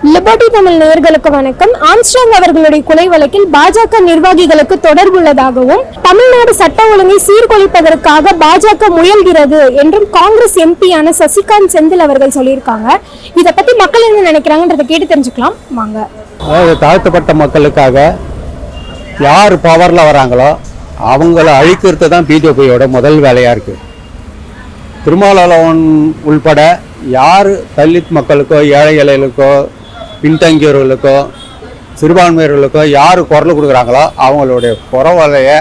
Liberty Tamil நேயர்களுக்கு வணக்கம். Armstrong அவர்களுடைய கொலை வழக்கில் பாஜக நிர்வாகிகளுக்கு தொடர்புள்ளதாகவும் தமிழ்நாடு சட்ட ஒழுங்கை சீர்குலைப்பதற்காக பாஜக முயல்கிறது என்றும் காங்கிரஸ் எம்பியான சசிகாந்த் செந்தில் அவர்கள் சொல்லியிருக்காங்க. இதை பத்தி மக்கள் என்ன நினைக்கிறாங்கன்றதை கேட்டு தெரிஞ்சுக்கலாம். வாங்க. அதாவது தாழ்த்தப்பட்ட மக்களுக்காக யார் பவரில் வராங்களோ அவங்கள அழிக்கிறது தான் பிஜேபியோட முதல் வேலையாக இருக்குது திருமாவளவன் உள்பட யார் தலித் மக்களுக்கோ ஏழை இலைகளுக்கோ பின்தங்கியவர்களுக்கோ சிறுபான்மையர்களுக்கோ யார் குரல் கொடுக்குறாங்களோ அவங்களுடைய புறவலையை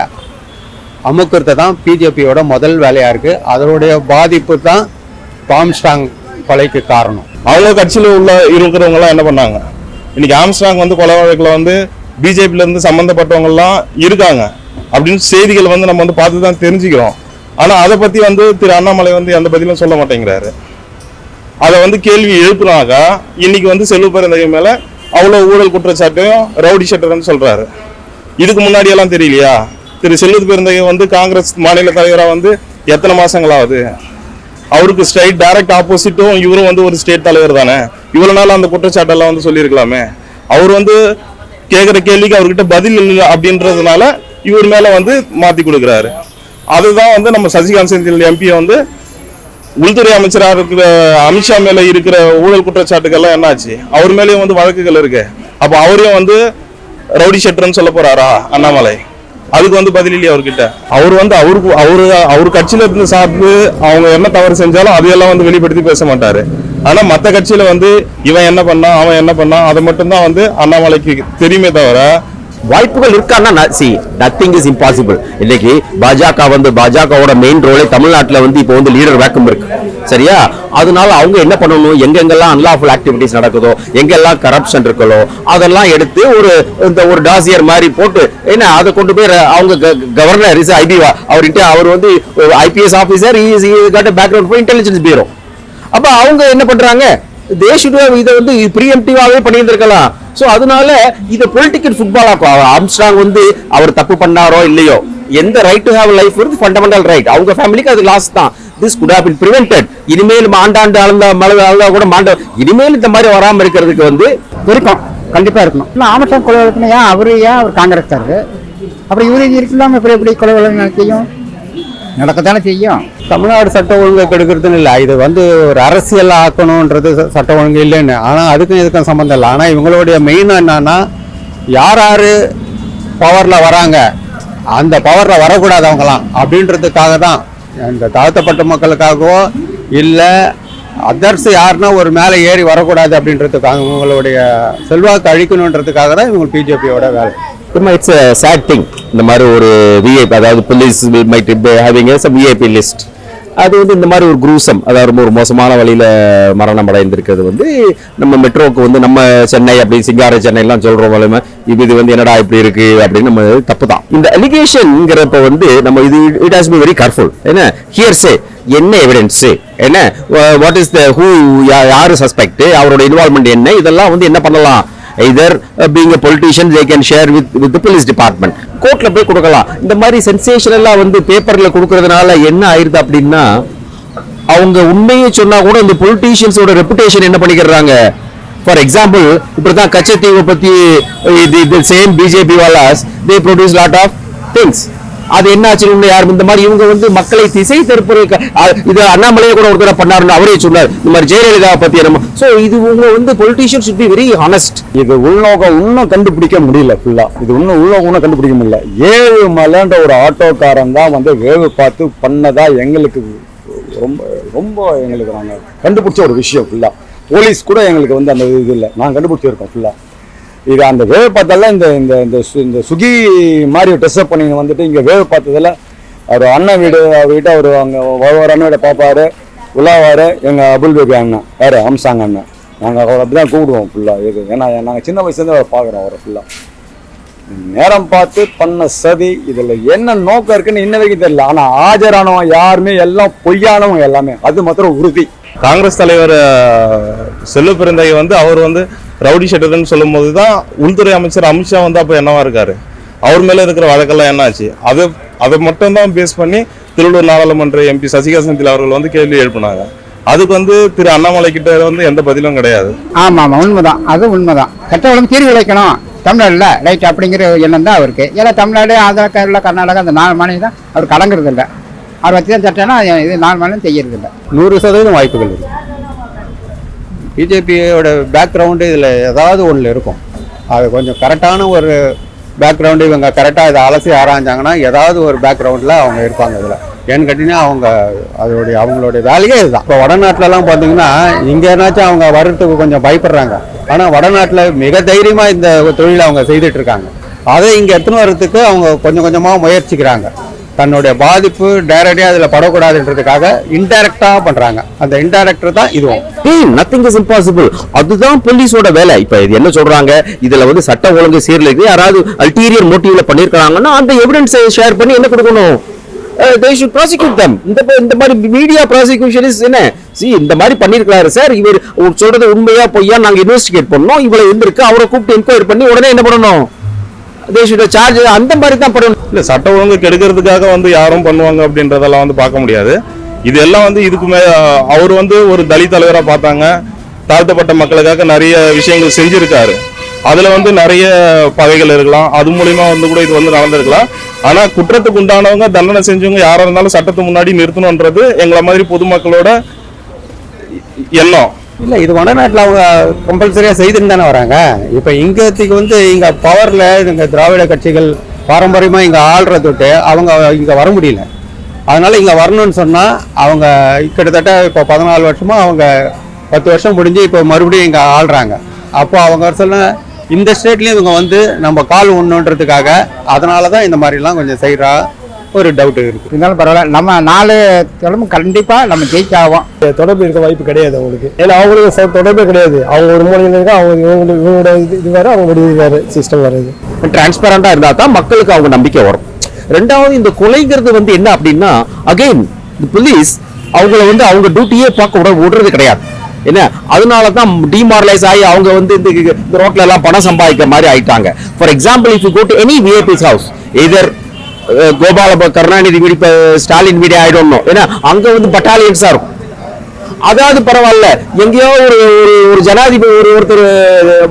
அமுக்கிறது தான் பிஜேபியோட முதல் வேலையாக இருக்குது அதனுடைய பாதிப்பு தான் பாம்ஸ்டாங் கொலைக்கு காரணம். அவ்வளோ கட்சியில் உள்ள இருக்கிறவங்களாம் என்ன பண்ணாங்க? இன்னைக்கு ஆம்ஸ்டாங் வந்து கொலை வழக்கில் வந்து பிஜேபியிலேருந்து இருந்து இருக்காங்க. அப்படின்னு செய்திகள் வந்து நம்ம வந்து பார்த்து தான் தெரிஞ்சுக்கிறோம். ஆனால் அதை பற்றி வந்து திரு அண்ணாமலை வந்து எந்த பதிலும் சொல்ல மாட்டேங்கிறாரு. அதை வந்து கேள்வி எழுப்புனாக்கா இன்னைக்கு வந்து செல்வ பெருந்தகை மேல அவ்வளோ ஊழல் குற்றச்சாட்டையும் ரவுடி ஷட்டர்னு சொல்றாரு. இதுக்கு முன்னாடி எல்லாம் தெரியலையா? திரு செல்வ பெருந்தகை வந்து காங்கிரஸ் மாநில தலைவராக வந்து எத்தனை மாசங்களாவது? அவருக்கு ஸ்ட்ரைட் டைரக்ட் ஆப்போசிட்டும் இவரும் வந்து ஒரு ஸ்டேட் தலைவர் தானே. இவ்வளவு நாள் அந்த குற்றச்சாட்டெல்லாம் வந்து சொல்லியிருக்கலாமே. அவர் வந்து கேட்குற கேள்விக்கு அவர்கிட்ட பதில் இல்லை அப்படின்றதுனால இவர் மேல வந்து மாத்தி கொடுக்குறாரு. அதுதான் வந்து நம்ம சசிகாந்த் செந்தில் எம்பியை வந்து உள்துறை அமைச்சராக இருக்கிற அமித்ஷா மேலே இருக்கிற ஊழல் குற்றச்சாட்டுகள்லாம் என்னாச்சு? அவர் மேலேயும் வந்து வழக்குகள் இருக்கு. அப்போ அவரையும் வந்து ரவுடி ஷெட்டர்னு சொல்ல போறாரா அண்ணாமலை? அதுக்கு வந்து பதில் இல்லையா அவர்கிட்ட? அவர் வந்து அவருக்கு அவரு அவர் கட்சியில இருந்து சார்ந்து அவங்க என்ன தவறு செஞ்சாலும் அதையெல்லாம் வந்து வெளிப்படுத்தி பேச மாட்டாரு. ஆனா மத்த கட்சியில வந்து இவன் என்ன பண்ணா அவன் என்ன பண்ணா அதை மட்டும்தான் வந்து அண்ணாமலைக்கு தெரியுமே தவிர வாய்ப்புகள் இருக்கான்னா சி நத்திங் இஸ் இம்பாசிபிள் இன்னைக்கு பாஜக வந்து பாஜகவோட மெயின் ரோலே தமிழ்நாட்டில் வந்து இப்போ வந்து லீடர் வேக்கம் இருக்கு. சரியா? அதனால அவங்க என்ன பண்ணணும்? எங்கெங்கெல்லாம் அன்லாஃபுல் ஆக்டிவிட்டிஸ் நடக்குதோ எங்கெல்லாம் கரப்ஷன் இருக்கோ அதெல்லாம் எடுத்து ஒரு இந்த ஒரு டாசியர் மாதிரி போட்டு என்ன அதை கொண்டு போய் அவங்க கவர்னர் இஸ் ஐபி அவர்கிட்ட அவர் வந்து IPS officer is cut background for intelligence bureau அப்போ அவங்க என்ன பண்ணுறாங்க பண்றாங்க இதை வந்து ப்ரீஎம்டிவாகவே பண்ணியிருந்திருக்கலாம். ஸோ அதனால இதை பொலிட்டிக்கல் ஃபுட்பால் ஆக்கும் ஆம்ஸ்ட்ராங் வந்து அவர் தப்பு பண்ணாரோ இல்லையோ எந்த ரைட் டு ஹேவ் லைஃப் வந்து ஃபண்டமெண்டல் ரைட் அவங்க ஃபேமிலிக்கு அது லாஸ் தான். This could have been prevented இனிமேல் மாண்டாண்டு அளந்த மழை அளந்தா கூட மாண்ட இனிமேல் இந்த மாதிரி வராமல் இருக்கிறதுக்கு வந்து இருக்கும். கண்டிப்பாக இருக்கணும். இல்லை ஆமஸ்டாங் கொலை வழக்குனா ஏன் அவரு ஏன் அவர் காங்கிரஸ் அப்புறம் இவரு இருக்கலாம் எப்படி எப்படி கொலை வழக்கு செய்யும் நடக்கத்தானே செய்யும். தமிழ்நாடு சட்ட ஒழுங்கை கெடுக்கிறதுன்னு இல்லை. இது வந்து ஒரு அரசியல் ஆக்கணுன்றது சட்ட ஒழுங்கு இல்லைன்னு. ஆனால் அதுக்கும் இதுக்கும் சம்மந்தம் இல்லை. ஆனால் இவங்களுடைய மெயின் என்னன்னா யார் யார் பவரில் வராங்க அந்த பவரில் வரக்கூடாது அவங்களாம் அப்படின்றதுக்காக தான் இந்த தாழ்த்தப்பட்ட மக்களுக்காகவோ இல்லை அதர்ஸ் யாருன்னா ஒரு மேலே ஏறி வரக்கூடாது அப்படின்றதுக்காக இவங்களுடைய செல்வாக்கு அழிக்கணுன்றதுக்காக தான் இவங்க பிஜேபியோட வேலை. இட்ஸ் சேட் திங் இந்த மாதிரி ஒரு விஐபி அதாவது police might having some VIP list அது வந்து இந்த மாதிரி ஒரு குரூசம் அதாவது ரொம்ப ஒரு மோசமான வழியில் மரணம் அடைந்திருக்கிறது வந்து நம்ம மெட்ரோக்கு வந்து நம்ம சென்னை அப்படி சிங்கார சென்னைலாம் சொல்கிறோம் வலிமை இது இது வந்து என்னடா இப்படி இருக்கு அப்படின்னு நம்ம தப்பு தான் இந்த அலிகேஷன்ங்கிறப்ப வந்து நம்ம இது it has be very careful என்ன? ஹியர்ஸே என்ன எவிடன்ஸ் என்ன? வாட் இஸ் த ஹூ யார் சஸ்பெக்ட் அவரோட இன்வால்மெண்ட் என்ன? இதெல்லாம் வந்து என்ன பண்ணலாம்? Either being uh, being a can share with with police department the கோர்ட்ல போய் கொடுக்கலாம். இந்த மாதிரி சென்சேஷனெல்லாம் வந்து பேப்பர்ல கொடுக்கறதுனால என்ன ஆயிருது அப்படின்னா அவங்க உண்மையை சொன்னா கூட இந்த பொலிட்டீஷியன்ஸோட ரெப்புடேஷன் என்ன பண்ணிக்கிறாங்க? ஃபார் எக்ஸாம்பிள் இப்படி தான் கச்சத்தீவை பத்தி இது same BJP wallahs they produce lot of things அது என்ன ஆச்சுன்னு யாரும் இந்த மாதிரி இவங்க வந்து மக்களை திசை திருப்புற இது அண்ணாமலையை கூட ஒரு தடவை பண்ணாருன்னு அவரே சொன்னார். இந்த மாதிரி ஜெயலலிதா பத்தி நம்ம ஸோ இது உங்க வந்து politician should be very honest இது உள்நோக்கம் இன்னும் கண்டுபிடிக்க முடியல ஃபுல்லா இது இன்னும் உள்நோக்கம் கண்டுபிடிக்க முடியல. ஏழு மலைன்ற ஒரு ஆட்டோக்காரன் தான் வந்து வேவு பார்த்து பண்ணதா எங்களுக்கு ரொம்ப ரொம்ப எங்களுக்கு நாங்கள் கண்டுபிடிச்ச ஒரு விஷயம் ஃபுல்லா போலீஸ் கூட எங்களுக்கு வந்து அந்த இது இல்லை. நாங்கள் கண்டுபிடிச்சிருக்கோம் ஃபுல்லாக இது அந்த வேவு பார்த்ததெல்லாம் இந்த இந்த இந்த சு- இந்த சுகி மாதிரி ட்ரெஸ்அப் பண்ணி வந்துட்டு இங்கே வேவு பார்த்ததில் அவர் அண்ணன் வீடு வீட்டை அவர் அங்கே ஒரு அண்ணன் பார்ப்பாரு உலாவார் எங்கள் அபுல் பேபி அண்ணன் யார் அம்சாங் அண்ணன். நாங்கள் அவரை அப்படி தான் கூப்பிடுவோம் ஃபுல்லாக இது ஏன்னா நாங்கள் சின்ன வயசுலேருந்து அவரை பார்க்குறோம் அவரை ஃபுல்லாக நேரம் பார்த்து பண்ண சதி இதில் என்ன நோக்கம் இருக்குன்னு இன்ன வரைக்கும் தெரியல. ஆனால் ஆஜரானவன் யாருமே எல்லாம் பொய்யானவங்க எல்லாமே. அது மாத்திரம் உறுதி. காங்கிரஸ் தலைவர் செல்லு பிறந்தை வந்து அவர் வந்து ரவுடி ஷெட்டர்னு சொல்லும் போது தான் உள்துறை அமைச்சர் அமித்ஷா வந்து அப்போ என்னவா இருக்காரு? அவர் மேல இருக்கிற வழக்கெல்லாம் என்னாச்சு? அதை அதை மட்டும் தான் பேஸ் பண்ணி திருவள்ளூர் நாடாளுமன்ற எம்பி சசிகலா செந்தில் அவர்கள் வந்து கேள்வி எழுப்பினாங்க. அதுக்கு வந்து திரு அண்ணாமலை கிட்ட வந்து எந்த பதிலும் கிடையாது. ஆமாம் ஆமாம் உண்மைதான். அது உண்மைதான். ஒழுங்கு சீர் உழைக்கணும். தமிழ்நாட்டில் ரைட் அப்படிங்கிற எண்ணம் தான் அவருக்கு. ஏன்னா தமிழ்நாடு ஆந்திரா கேரளா கர்நாடகா அந்த நாலு மாநிலம் தான் அவர் கலங்குறது இல்லை அவர் வச்சு தான் சட்டம்னா இது நாலு மாநிலம் செய்யறது இல்லை நூறு சதவீதம் வாய்ப்புகள் இருக்கு. பிஜேபியோட பேக்ரவுண்டு இதில் ஏதாவது ஒன்றில் இருக்கும். அது கொஞ்சம் கரெக்டான ஒரு பேக்ரவுண்டு இவங்க கரெக்டாக இதை அலசி ஆராய்ஞ்சாங்கன்னா ஏதாவது ஒரு பேக்ரவுண்டில் அவங்க இருப்பாங்க இதில். ஏன்னு கேட்டிங்கன்னா அவங்க அதோடைய அவங்களுடைய வேலையே இதுதான். இப்போ வடநாட்டிலலாம் பார்த்தீங்கன்னா இங்கேனாச்சும் அவங்க வர்றதுக்கு கொஞ்சம் பயப்படுறாங்க. ஆனால் வடநாட்டில் மிக தைரியமாக இந்த தொழிலை அவங்க செய்துட்டு இருக்காங்க. அதை இங்கே எடுத்துன்னு வர்றதுக்கு அவங்க கொஞ்சம் கொஞ்சமாக முயற்சிக்கிறாங்க. தன்னுடைய பாதிப்பு டைரக்டாக அதில் படக்கூடாதுன்றதுக்காக இன்டைரக்டாக பண்ணுறாங்க அந்த இன்டைரக்டர் தான் இதுவும். ஏய் நத்திங் இஸ் இம்பாசிபிள் அதுதான் போலீஸோட வேலை. இப்போ இது என்ன சொல்கிறாங்க இதில் வந்து சட்ட ஒழுங்கு சீர்லிருக்கு யாராவது அல்டீரியர் மோட்டிவ்ல பண்ணிருக்காங்கன்னா அந்த எவிடன்ஸை ஷேர் பண்ணி என்ன கொடுக்கணும்? தே ஷுட் ப்ராசிக்யூட் தம் இந்த இந்த மாதிரி மீடியா ப்ராசிக்யூஷன் இஸ் என்ன? சி இந்த மாதிரி பண்ணிருக்காரு சார் இவர் அவர் சொல்றது உண்மையா பொய்யா நாங்க இன்வெஸ்டிகேட் பண்ணோம். இவ்வளோ இருந்திருக்கு. அவரை கூப்பிட்டு என்கொயரி பண்ணி உடனே என்ன பண்ணணும்? தே ஷுட் சார்ஜ் அந்த மாதிரி தான் பண்ணணும். இல்லை சட்ட ஒழுங்கு கெடுக்கிறதுக்காக வந்து யாரும் பண்ணுவாங்க அப்படின்றதெல்லாம் வந்து பார்க்க முடியாது. இது எல்லாம் வந்து இதுக்கு மே அவர் வந்து ஒரு தலித் தலைவராக பார்த்தாங்க. தாழ்த்தப்பட்ட மக்களுக்காக நிறைய விஷயங்கள் செஞ்சுருக்காரு. அதில் வந்து நிறைய பகைகள் இருக்கலாம். அது மூலிமா வந்து கூட இது வந்து நடந்திருக்கலாம். ஆனால் குற்றத்துக்கு உண்டானவங்க தண்டனை செஞ்சவங்க யாராக இருந்தாலும் சட்டத்து முன்னாடி நிறுத்தணுன்றது எங்களை மாதிரி பொதுமக்களோட எண்ணம். இல்லை இது வடநாட்டில் அவங்க கம்பல்சரியாக செய்துன்னு தானே வராங்க. இப்போ இங்கத்துக்கு வந்து இங்கே பவரில் இங்கே திராவிட கட்சிகள் பாரம்பரியமாக இங்கே ஆள்றத விட்டு அவங்க இங்கே வர முடியல. அதனால இங்கே வரணும்னு சொன்னால் அவங்க கிட்டத்தட்ட இப்போ பதினாலு வருஷமாக அவங்க பத்து வருஷம் முடிஞ்சு இப்போ மறுபடியும் இங்கே ஆள்றாங்க. அப்போ அவங்க சொல்ல இந்த ஸ்டேட்லேயும் இவங்க வந்து நம்ம கால் உண்ணுன்றதுக்காக அதனால தான் இந்த மாதிரிலாம் கொஞ்சம் செய்கிறா ஒரு டவுட் இருக்குது இருந்தாலும் பரவாயில்ல நம்ம நாலு கிழமை கண்டிப்பாக நம்ம ஜெயிச்சாவோம் தொடர்பு இருக்க வாய்ப்பு கிடையாது அவங்களுக்கு. ஏன்னா அவங்களுக்கு தொடர்பே கிடையாது. அவங்க ஒரு மூலையில் இருக்கா அவங்க இவங்க இவங்களோட இது வேறு அவங்களோட இது வேறு சிஸ்டம் வேறு இது. டிரான்ஸ்பரண்டாக இருந்தால் தான் மக்களுக்கு அவங்க நம்பிக்கை வரும். ரெண்டாவது இந்த கொலைங்கிறது வந்து என்ன அப்படின்னா அகைன் போலீஸ் அவங்கள வந்து அவங்க டியூட்டியே பார்க்க விட விடுறது கிடையாது. என்ன? அதனால தான் டிமாரலைஸ் ஆகி அவங்க வந்து இந்த இந்த ரோட்ல எல்லாம் பணம் சம்பாதிக்கிற மாதிரி ஆயிட்டாங்க. For example if you go to any VIPs house either Gopala Karunanidhi வீடு இப்போ ஸ்டாலின் வீடு ஆயிடும் ஏன்னா அங்கே வந்து பட்டாலியன்ஸாக இருக்கும். அதாவது பரவாயில்ல. எங்கேயோ ஒரு ஒரு ஒரு ஜனாதிபதி ஒரு ஒருத்தர்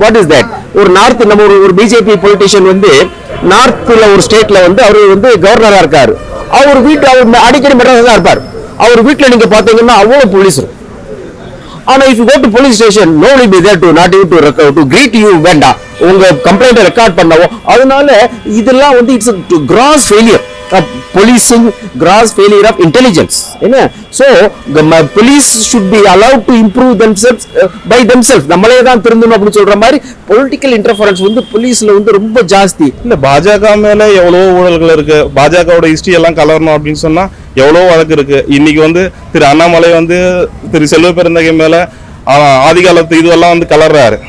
வாட் இஸ் தட் ஒரு நார்த் நம்ம ஒரு ஒரு பிஜேபி பொலிட்டிஷியன் வந்து நார்த்தில் ஒரு ஸ்டேட்ல வந்து அவர் வந்து கவர்னரா இருக்காரு. அவர் வீட்டு அவர் அடிக்கடி மெட்ராஸ் தான் இருப்பார். அவர் வீட்டுல நீங்க பார்த்தீங்கன்னா அவ்வளவு போலீஸ் ஆனால் ஆனா if go to police station no will be there to not you to to greet you வேண்டாம் உங்க கம்ப்ளைண்ட்டை ரெக்கார்ட் பண்ணவோ அதனால இதெல்லாம் வந்து it's gross failure policing gross failure of intelligence. என்ன so police should be allowed to improve themselves uh, by themselves. நம்மளே தான் திருந்தணும் அப்படின்னு சொல்ற மாதிரி பொலிட்டிக்கல் இன்டர்ஃபரன்ஸ் வந்து போலீஸ்ல வந்து ரொம்ப ஜாஸ்தி. இல்ல பாஜக மேல எவ்வளவோ ஊழல்கள் இருக்கு. பாஜகவோட ஹிஸ்டரி எல்லாம் கலரணும் அப்படின்னு சொன்னா எவ்வளவோ வழக்கு இருக்கு. இன்னைக்கு வந்து திரு அண்ணாமலை வந்து திரு செல்வ பெருந்தகை மேல ஆதிகாலத்து இதுவெல்லாம் வந்து கலர்றாரு.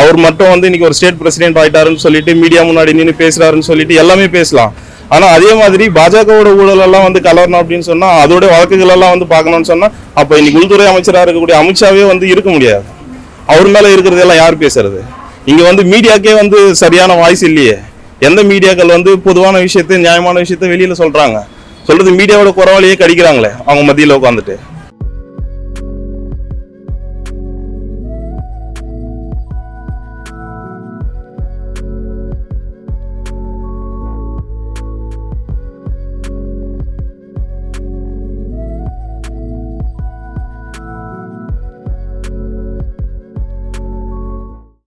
அவர் மட்டும் வந்து இன்னைக்கு ஒரு ஸ்டேட் பிரசிடென்ட் ஆயிட்டாருன்னு சொல்லிட்டு மீடியா முன்னாடி நின்று பேசுறாருன்னு சொல்லிட்டு எல்லாமே பேசலாம். ஆனால் அதே மாதிரி பாஜகவோட ஊழலெல்லாம் வந்து கலரணும் அப்படின்னு சொன்னால் அதோட வழக்குகள் எல்லாம் வந்து பார்க்கணும்னு சொன்னால் அப்போ இன்னைக்கு உள்துறை அமைச்சராக இருக்கக்கூடிய அமித்ஷாவே வந்து இருக்க முடியாது. அவர் மேலே இருக்கிறது எல்லாம் யார் பேசுறது? இங்கே வந்து மீடியாக்கே வந்து சரியான வாய்ஸ் இல்லையே. எந்த மீடியாக்கள் வந்து பொதுவான விஷயத்தை நியாயமான விஷயத்தை வெளியில் சொல்கிறாங்க சொல்கிறது மீடியாவோட குறவாளியே கடிக்கிறாங்களே அவங்க மத்தியில் உட்காந்துட்டு